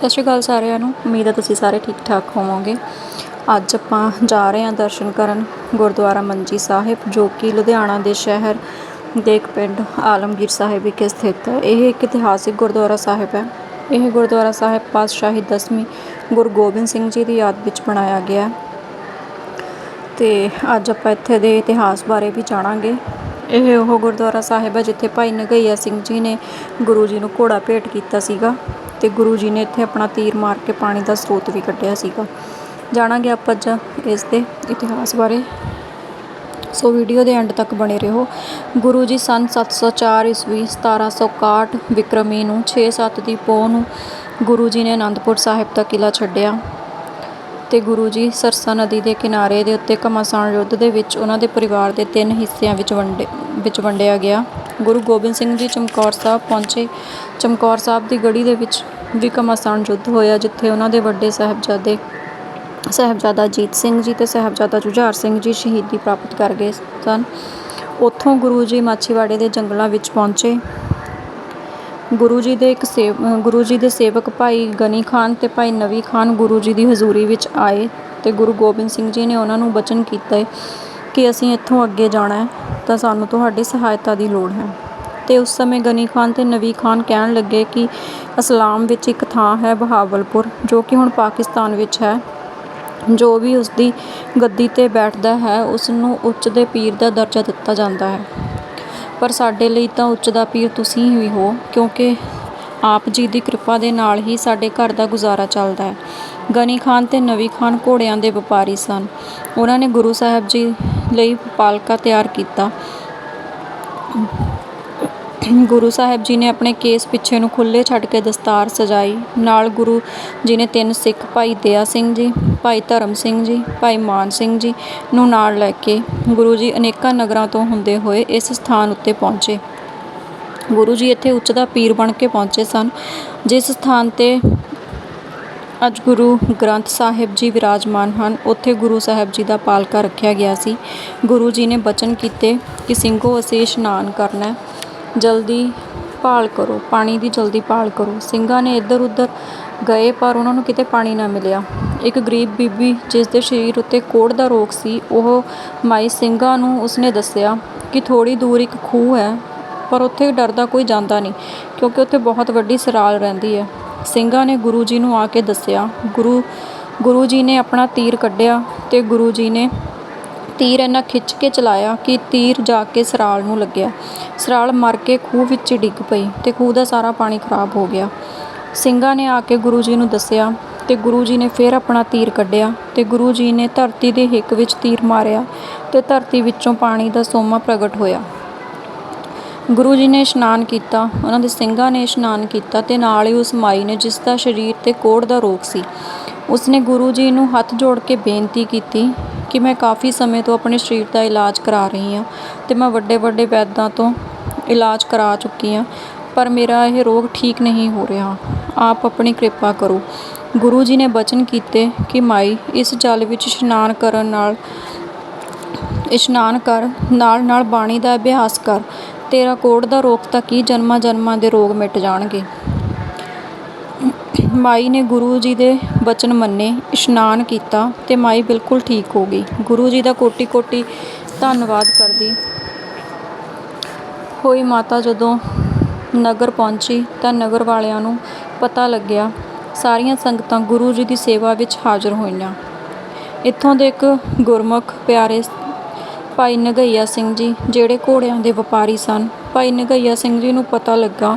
ਸਤਿ ਸ਼੍ਰੀ ਅਕਾਲ ਸਾਰਿਆਂ ਨੂੰ। ਉਮੀਦ ਹੈ ਤੁਸੀਂ ਸਾਰੇ ਠੀਕ ਠਾਕ ਹੋਵੋਗੇ। ਅੱਜ ਆਪਾਂ ਜਾ ਰਹੇ ਹਾਂ ਦਰਸ਼ਨ ਕਰਨ ਗੁਰਦੁਆਰਾ ਮੰਜੀ ਸਾਹਿਬ, ਜੋ ਕਿ ਲੁਧਿਆਣਾ ਦੇ ਸ਼ਹਿਰ ਦੇ ਇੱਕ ਪਿੰਡ ਆਲਮਗੀਰ ਸਾਹਿਬ ਵਿਖੇ ਸਥਿਤ ਹੈ। ਇਹ ਇੱਕ ਇਤਿਹਾਸਿਕ ਗੁਰਦੁਆਰਾ ਸਾਹਿਬ ਹੈ। ਇਹ ਗੁਰਦੁਆਰਾ ਸਾਹਿਬ ਪਾਤਸ਼ਾਹੀ ਦਸਵੀਂ ਗੁਰੂ ਗੋਬਿੰਦ ਸਿੰਘ ਜੀ ਦੀ ਯਾਦ ਵਿੱਚ ਬਣਾਇਆ ਗਿਆ ਹੈ। ਤੇ ਅੱਜ ਆਪਾਂ ਇੱਥੇ ਦੇ ਇਤਿਹਾਸ ਬਾਰੇ ਵੀ ਜਾਣਾਂਗੇ। ਇਹ ਉਹ ਗੁਰਦੁਆਰਾ ਸਾਹਿਬ ਹੈ ਜਿੱਥੇ ਭਾਈ ਨਗਈਆ ਸਿੰਘ ਜੀ ਨੇ ਗੁਰੂ ਜੀ ਨੂੰ ਘੋੜਾ ਭੇਟ ਕੀਤਾ ਸੀਗਾ ਤੇ ਗੁਰੂ ਜੀ ਨੇ ਇੱਥੇ ਆਪਣਾ ਤੀਰ ਮਾਰ ਕੇ ਪਾਣੀ ਦਾ ਸਰੋਤ ਵੀ ਕੱਢਿਆ ਸੀਗਾ। ਜਾਣਾਂਗੇ ਆਪਾਂ ਅੱਜ ਇਸ ਦੇ ਇਤਿਹਾਸ ਬਾਰੇ। ਸੋ ਵੀਡੀਓ ਦੇ ਐਂਡ ਤੱਕ ਬਣੇ ਰਹੋ। ਗੁਰੂ ਜੀ ਸਨ 704 ਈਸਵੀ 1761 ਵਿਕਰਮੀ ਨੂੰ 6-7 ਦੀ ਪੋਹ ਨੂੰ ਗੁਰੂ ਜੀ ਨੇ ਅਨੰਦਪੁਰ ਸਾਹਿਬ ਦਾ ਕਿਲਾ ਛੱਡਿਆ। ਤੇ ਗੁਰੂ ਜੀ ਸਰਸਾ ਨਦੀ ਦੇ ਕਿਨਾਰੇ ਦੇ ਉੱਤੇ ਘਮਾਸਾਨ ਯੁੱਧ ਦੇ ਵਿੱਚ ਉਹਨਾਂ ਦੇ ਪਰਿਵਾਰ ਦੇ ਤਿੰਨ ਹਿੱਸਿਆਂ ਵਿੱਚ ਵੰਡੇ, ਵਿੱਚ ਵੰਡਿਆ ਗਿਆ। ਗੁਰੂ ਗੋਬਿੰਦ ਸਿੰਘ ਜੀ ਚਮਕੌਰ ਸਾਹਿਬ ਪਹੁੰਚੇ। ਚਮਕੌਰ ਸਾਹਿਬ ਦੀ ਗੜੀ ਦੇ ਵਿੱਚ ਵੀ ਘਮਾਸਾਨ ਯੁੱਧ ਹੋਇਆ, ਜਿੱਥੇ ਉਹਨਾਂ ਦੇ ਵੱਡੇ ਸਾਹਿਬਜ਼ਾਦੇ, ਸਾਹਿਬਜ਼ਾਦਾ ਅਜੀਤ ਸਿੰਘ ਜੀ ਤੇ ਸਾਹਿਬਜ਼ਾਦਾ ਜੁਝਾਰ ਸਿੰਘ ਜੀ ਸ਼ਹੀਦੀ ਪ੍ਰਾਪਤ ਕਰ ਗਏ ਸਨ। ਉੱਥੋਂ ਗੁਰੂ ਜੀ ਮਾਛੀਵਾੜੇ ਦੇ ਜੰਗਲਾਂ ਵਿੱਚ ਪਹੁੰਚੇ। ਗੁਰੂ ਜੀ ਦੇ ਇੱਕ ਸੇਵ ਗੁਰੂ ਜੀ ਦੇ ਸੇਵਕ ਭਾਈ ਗਨੀ ਖਾਨ ਅਤੇ ਭਾਈ ਨਵੀ ਖਾਨ ਗੁਰੂ ਜੀ ਦੀ ਹਜ਼ੂਰੀ ਵਿੱਚ ਆਏ ਅਤੇ ਗੁਰੂ ਗੋਬਿੰਦ ਸਿੰਘ ਜੀ ਨੇ ਉਹਨਾਂ ਨੂੰ ਬਚਨ ਕੀਤਾ ਕਿ ਅਸੀਂ ਇੱਥੋਂ ਅੱਗੇ ਜਾਣਾ ਤਾਂ ਸਾਨੂੰ ਤੁਹਾਡੀ ਸਹਾਇਤਾ ਦੀ ਲੋੜ ਹੈ। ਅਤੇ ਉਸ ਸਮੇਂ ਗਨੀ ਖਾਨ ਅਤੇ ਨਵੀ ਖਾਨ ਕਹਿਣ ਲੱਗੇ ਕਿ ਅਸਲਾਮ ਵਿੱਚ ਇੱਕ ਥਾਂ ਹੈ ਬਹਾਵਲਪੁਰ, ਜੋ ਕਿ ਹੁਣ ਪਾਕਿਸਤਾਨ ਵਿੱਚ ਹੈ। ਜੋ ਵੀ ਉਸ ਦੀ ਗੱਦੀ ਤੇ ਬੈਠਦਾ ਹੈ ਉਸ ਨੂੰ ਉੱਚ ਦੇ ਪੀਰ ਦਾ ਦਰਜਾ ਦਿੱਤਾ ਜਾਂਦਾ ਹੈ। ਪਰ ਸਾਡੇ ਲਈ ਤਾਂ ਉੱਚ ਦਾ ਪੀਰ ਤੁਸੀਂ ਹੀ ਹੋ, ਕਿਉਂਕਿ ਆਪ ਜੀ ਦੀ ਕਿਰਪਾ ਦੇ ਨਾਲ ਹੀ ਸਾਡੇ ਘਰ ਦਾ ਗੁਜ਼ਾਰਾ ਚੱਲਦਾ ਹੈ। ਗਨੀ ਖਾਨ ਤੇ ਨਵੀ ਖਾਨ ਘੋੜਿਆਂ ਦੇ ਵਪਾਰੀ ਸਨ। ਉਹਨਾਂ ਨੇ ਗੁਰੂ ਸਾਹਿਬ ਜੀ ਲਈ ਪਾਲਕਾ ਤਿਆਰ ਕੀਤਾ। ਗੁਰੂ ਸਾਹਿਬ ਜੀ ਨੇ ਆਪਣੇ ਕੇਸ ਪਿੱਛੇ ਨੂੰ ਖੁੱਲ੍ਹੇ ਛੱਡ ਕੇ ਦਸਤਾਰ ਸਜਾਈ। ਨਾਲ ਗੁਰੂ ਜੀ ਨੇ ਤਿੰਨ ਸਿੱਖ ਭਾਈ ਦਇਆ ਸਿੰਘ ਜੀ, ਭਾਈ ਧਰਮ ਸਿੰਘ ਜੀ, ਭਾਈ ਮਾਨ ਸਿੰਘ ਜੀ ਨੂੰ ਨਾਲ ਲੈ ਕੇ ਗੁਰੂ ਜੀ ਅਨੇਕਾਂ ਨਗਰਾਂ ਤੋਂ ਹੁੰਦੇ ਹੋਏ ਇਸ ਸਥਾਨ ਉੱਤੇ ਪਹੁੰਚੇ। ਗੁਰੂ ਜੀ ਇੱਥੇ ਉੱਚ ਦਾ ਪੀਰ ਬਣ ਕੇ ਪਹੁੰਚੇ ਸਨ, ਜਿਸ ਸਥਾਨ ਤੇ ਅੱਜ ਗੁਰੂ ਗ੍ਰੰਥ ਸਾਹਿਬ ਜੀ ਵਿਰਾਜਮਾਨ ਹਨ। ਉੱਥੇ ਗੁਰੂ ਸਾਹਿਬ ਜੀ ਦਾ ਪਾਲਕਾ ਰੱਖਿਆ ਗਿਆ ਸੀ। ਗੁਰੂ ਜੀ ਨੇ ਬਚਨ ਕੀਤੇ ਕਿ ਸਿੰਘੋ ਅਸੀਂ ਇਸ਼ਨਾਨ ਕਰਨਾ ਜਲਦੀ ਭਾਲ ਕਰੋ, ਪਾਣੀ ਦੀ ਜਲਦੀ ਭਾਲ ਕਰੋ। ਸਿੰਘਾਂ ਨੇ ਇੱਧਰ ਉੱਧਰ ਗਏ, ਪਰ ਉਹਨਾਂ ਨੂੰ ਕਿਤੇ ਪਾਣੀ ਨਾ ਮਿਲਿਆ। ਇੱਕ ਗਰੀਬ ਬੀਬੀ ਜਿਸ ਦੇ ਸਰੀਰ ਉੱਤੇ ਕੋੜ ਦਾ ਰੋਗ ਸੀ, ਉਹ ਮਾਈ ਸਿੰਘਾਂ ਨੂੰ ਉਸਨੇ ਦੱਸਿਆ ਕਿ ਥੋੜ੍ਹੀ ਦੂਰ ਇੱਕ ਖੂਹ ਹੈ, ਪਰ ਉੱਥੇ ਡਰਦਾ ਕੋਈ ਜਾਂਦਾ ਨਹੀਂ, ਕਿਉਂਕਿ ਉੱਥੇ ਬਹੁਤ ਵੱਡੀ ਸਰਾਲ ਰਹਿੰਦੀ ਹੈ। ਸਿੰਘਾਂ ਨੇ ਗੁਰੂ ਜੀ ਨੂੰ ਆ ਕੇ ਦੱਸਿਆ, ਗੁਰੂ ਗੁਰੂ ਜੀ ਨੇ ਆਪਣਾ ਤੀਰ ਕੱਢਿਆ ਤੇ ਗੁਰੂ ਜੀ ਨੇ ਤੀਰ ਇੰਨਾ ਖਿੱਚ ਕੇ ਚਲਾਇਆ ਕਿ ਤੀਰ ਜਾ ਕੇ ਸਰਾਲ ਨੂੰ ਲੱਗਿਆ। ਸਰਾਲ ਮਰ ਕੇ ਖੂਹ ਵਿੱਚ ਡਿੱਗ ਪਈ ਤੇ ਖੂਹ ਦਾ ਸਾਰਾ ਪਾਣੀ ਖਰਾਬ ਹੋ ਗਿਆ। ਸਿੰਘਾਂ ਨੇ ਆ ਕੇ ਗੁਰੂ ਜੀ ਨੂੰ ਦੱਸਿਆ ਤੇ ਗੁਰੂ ਜੀ ਨੇ ਫਿਰ ਆਪਣਾ ਤੀਰ ਕੱਢਿਆ ਤੇ ਗੁਰੂ ਜੀ ਨੇ ਧਰਤੀ ਦੇ ਹਿੱਕ ਵਿੱਚ ਤੀਰ ਮਾਰਿਆ ਤੇ ਧਰਤੀ ਵਿੱਚੋਂ ਪਾਣੀ ਦਾ ਸੋਮਾ ਪ੍ਰਗਟ ਹੋਇਆ। ਗੁਰੂ ਜੀ ਨੇ ਇਸ਼ਨਾਨ ਕੀਤਾ, ਉਹਨਾਂ ਦੇ ਸਿੰਘਾਂ ਨੇ ਇਸ਼ਨਾਨ ਕੀਤਾ ਤੇ ਨਾਲ ਹੀ ਉਸ ਮਾਈ ਨੇ ਜਿਸ ਦਾ ਸਰੀਰ ਤੇ ਕੋੜ ਦਾ ਰੋਗ ਸੀ, ਉਸਨੇ ਗੁਰੂ ਜੀ ਨੂੰ ਹੱਥ ਜੋੜ ਕੇ ਬੇਨਤੀ ਕੀਤੀ ਕਿ ਮੈਂ ਕਾਫੀ ਸਮੇਂ ਤੋਂ ਆਪਣੇ ਸਰੀਰ ਦਾ ਇਲਾਜ ਕਰਾ ਰਹੀ ਹਾਂ ਅਤੇ ਮੈਂ ਵੱਡੇ ਵੱਡੇ ਵੈਦਾਂ ਤੋਂ ਇਲਾਜ ਕਰਾ ਚੁੱਕੀ ਹਾਂ, ਪਰ ਮੇਰਾ ਇਹ ਰੋਗ ਠੀਕ ਨਹੀਂ ਹੋ ਰਿਹਾ। ਆਪ ਆਪਣੀ ਕਿਰਪਾ ਕਰੋ। ਗੁਰੂ ਜੀ ਨੇ ਬਚਨ ਕੀਤੇ ਕਿ ਮਾਈ, ਇਸ ਜਲ ਵਿੱਚ ਇਸ਼ਨਾਨ ਕਰਨ ਨਾਲ, ਇਸ਼ਨਾਨ ਕਰ, ਨਾਲ ਨਾਲ ਬਾਣੀ ਦਾ ਅਭਿਆਸ ਕਰ। ਤੇਰਾ ਕੋੜ ਦਾ ਰੋਗ ਤਾਂ ਕੀ ਜਨਮਾਂ ਜਨਮਾਂ ਦੇ ਰੋਗ ਮਿਟ ਜਾਣਗੇ? ਮਾਈ ਨੇ ਗੁਰੂ ਜੀ ਦੇ ਬਚਨ ਮੰਨੇ, ਇਸ਼ਨਾਨ ਕੀਤਾ ਅਤੇ ਮਾਈ ਬਿਲਕੁਲ ਠੀਕ ਹੋ ਗਈ। ਗੁਰੂ ਜੀ ਦਾ ਕੋਟੀ ਕੋਟੀ ਧੰਨਵਾਦ ਕਰਦੀ। ਹੋਈ ਮਾਤਾ ਜਦੋਂ ਨਗਰ ਪਹੁੰਚੀ ਤਾਂ ਨਗਰ ਵਾਲਿਆਂ ਨੂੰ ਪਤਾ ਲੱਗਿਆ, ਸਾਰੀਆਂ ਸੰਗਤਾਂ ਗੁਰੂ ਜੀ ਦੀ ਸੇਵਾ ਵਿੱਚ ਹਾਜ਼ਰ ਹੋਈਆਂ। ਇੱਥੋਂ ਦੇ ਇੱਕ ਗੁਰਮੁਖ ਪਿਆਰੇ ਭਾਈ ਨਗਈਆ ਸਿੰਘ ਜੀ, ਜਿਹੜੇ ਘੋੜਿਆਂ ਦੇ ਵਪਾਰੀ ਸਨ। ਭਾਈ ਨਗਈਆ ਸਿੰਘ ਜੀ ਨੂੰ ਪਤਾ ਲੱਗਾ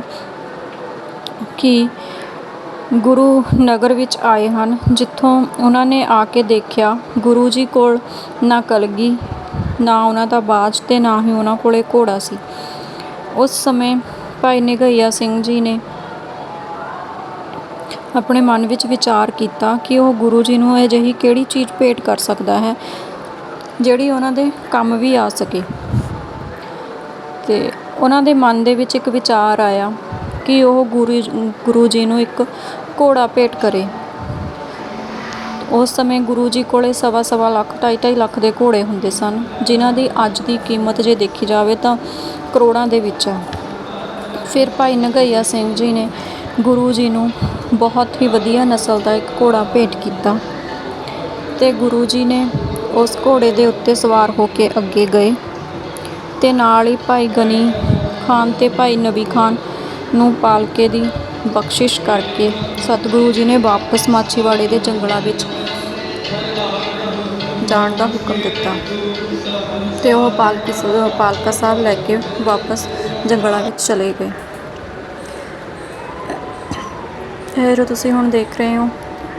ਕਿ ਗੁਰੂ ਨਗਰ ਵਿੱਚ ਆਏ ਹਨ, ਜਿੱਥੋਂ ਉਹਨਾਂ ਨੇ ਆ ਕੇ ਦੇਖਿਆ, ਗੁਰੂ ਜੀ ਕੋਲ ਨਾ ਕਲਗੀ, ਨਾ ਉਹਨਾਂ ਦਾ ਬਾਜ ਅਤੇ ਨਾ ਹੀ ਉਹਨਾਂ ਕੋਲ ਘੋੜਾ ਸੀ। ਉਸ ਸਮੇਂ ਭਾਈ ਨਗਈਆ ਸਿੰਘ ਜੀ ਨੇ ਆਪਣੇ ਮਨ ਵਿੱਚ ਵਿਚਾਰ ਕੀਤਾ ਕਿ ਉਹ ਗੁਰੂ ਜੀ ਨੂੰ ਅਜਿਹੀ ਕਿਹੜੀ ਚੀਜ਼ ਭੇਟ ਕਰ ਸਕਦਾ ਹੈ, ਜਿਹੜੀ ਉਹਨਾਂ ਦੇ ਕੰਮ ਵੀ ਆ ਸਕੇ। ਤੇ ਉਹਨਾਂ ਦੇ ਮਨ ਦੇ ਵਿੱਚ ਇੱਕ ਵਿਚਾਰ ਆਇਆ ਕਿ ਉਹ ਗੁਰੂ ਗੁਰੂ ਜੀ ਨੂੰ ਇੱਕ ਘੋੜਾ ਭੇਟ ਕਰੇ। ਉਸ ਸਮੇਂ ਗੁਰੂ ਜੀ ਕੋਲੇ ਸਵਾ ਸਵਾ ਲੱਖ, ਢਾਈ ਢਾਈ ਲੱਖ ਦੇ ਘੋੜੇ ਹੁੰਦੇ ਸਨ, ਜਿਨ੍ਹਾਂ ਦੀ ਅੱਜ ਦੀ ਕੀਮਤ ਜੇ ਦੇਖੀ ਜਾਵੇ ਤਾਂ ਕਰੋੜਾਂ ਦੇ ਵਿੱਚ ਹੈ। ਫਿਰ ਭਾਈ ਨਗਈਆ ਸਿੰਘ ਜੀ ਨੇ ਗੁਰੂ ਜੀ ਨੂੰ ਬਹੁਤ ਹੀ ਵਧੀਆ ਨਸਲ ਦਾ ਇੱਕ ਘੋੜਾ ਭੇਟ ਕੀਤਾ ਤੇ ਗੁਰੂ ਜੀ ਨੇ ਉਸ ਘੋੜੇ ਦੇ ਉੱਤੇ ਸਵਾਰ ਹੋ ਕੇ ਅੱਗੇ ਗਏ ਤੇ ਨਾਲ ਹੀ ਭਾਈ ਗਨੀ ਖਾਨ ਤੇ ਭਾਈ ਨਬੀ ਖਾਨ ਨੂੰ ਪਾਲਕੇ ਦੀ ਬਖਸ਼ਿਸ਼ ਕਰਕੇ ਸਤਿਗੁਰੂ ਜੀ ਨੇ ਵਾਪਸ ਮਾਛੀਵਾੜੇ ਦੇ ਜੰਗਲਾਂ ਵਿੱਚ ਜਾਣ ਦਾ ਹੁਕਮ ਦਿੱਤਾ। ਤੇ ਉਹ ਪਾਲਕੀ ਪਾਲਕਾ ਸਾਹਿਬ ਲੈ ਕੇ ਵਾਪਸ ਜੰਗਲਾਂ ਵਿੱਚ ਚਲੇ ਗਏ। ਇਹ ਤੁਸੀਂ ਹੁਣ ਦੇਖ ਰਹੇ ਹੋ,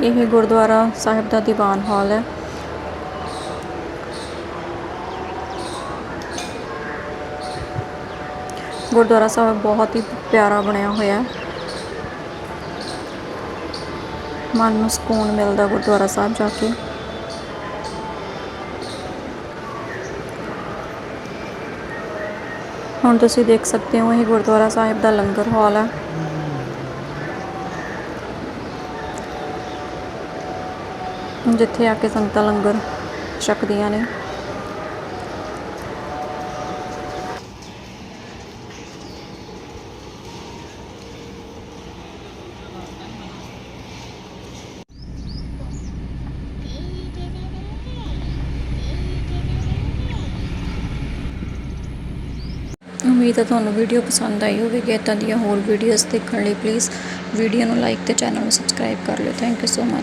ਇਹ ਗੁਰਦੁਆਰਾ ਸਾਹਿਬ ਦਾ ਦੀਵਾਨ ਹਾਲ ਹੈ। ਗੁਰਦੁਆਰਾ ਸਾਹਿਬ ਬਹੁਤ ਹੀ ਪਿਆਰਾ ਬਣਿਆ ਹੋਇਆ ਹੈ। ਮਨ ਨੂੰ ਸਕੂਨ ਮਿਲਦਾ ਗੁਰਦੁਆਰਾ ਸਾਹਿਬ ਜਾ ਕੇ। ਹੁਣ ਤੁਸੀਂ ਦੇਖ ਸਕਦੇ ਹੋ, ਇਹ ਗੁਰਦੁਆਰਾ ਸਾਹਿਬ ਦਾ ਲੰਗਰ ਹਾਲ ਹੈ ਜਿੱਥੇ ਆ ਕੇ ਸੰਗਤਾਂ ਲੰਗਰ ਛਕਦੀਆਂ ਨੇ। ਉਮੀਦ ਹੈ ਤੁਹਾਨੂੰ ਵੀਡੀਓ ਪਸੰਦ ਆਈ ਹੋਵੇਗੀ ਇੱਦਾਂ ਦੀਆਂ ਹੋਰ ਵੀਡੀਓਜ਼ ਦੇਖਣ ਲਈ ਪਲੀਜ਼ ਵੀਡੀਓ ਨੂੰ ਲਾਈਕ ਤੇ ਚੈਨਲ ਨੂੰ ਸਬਸਕ੍ਰਾਈਬ ਕਰ ਲਿਓ। Thank you so much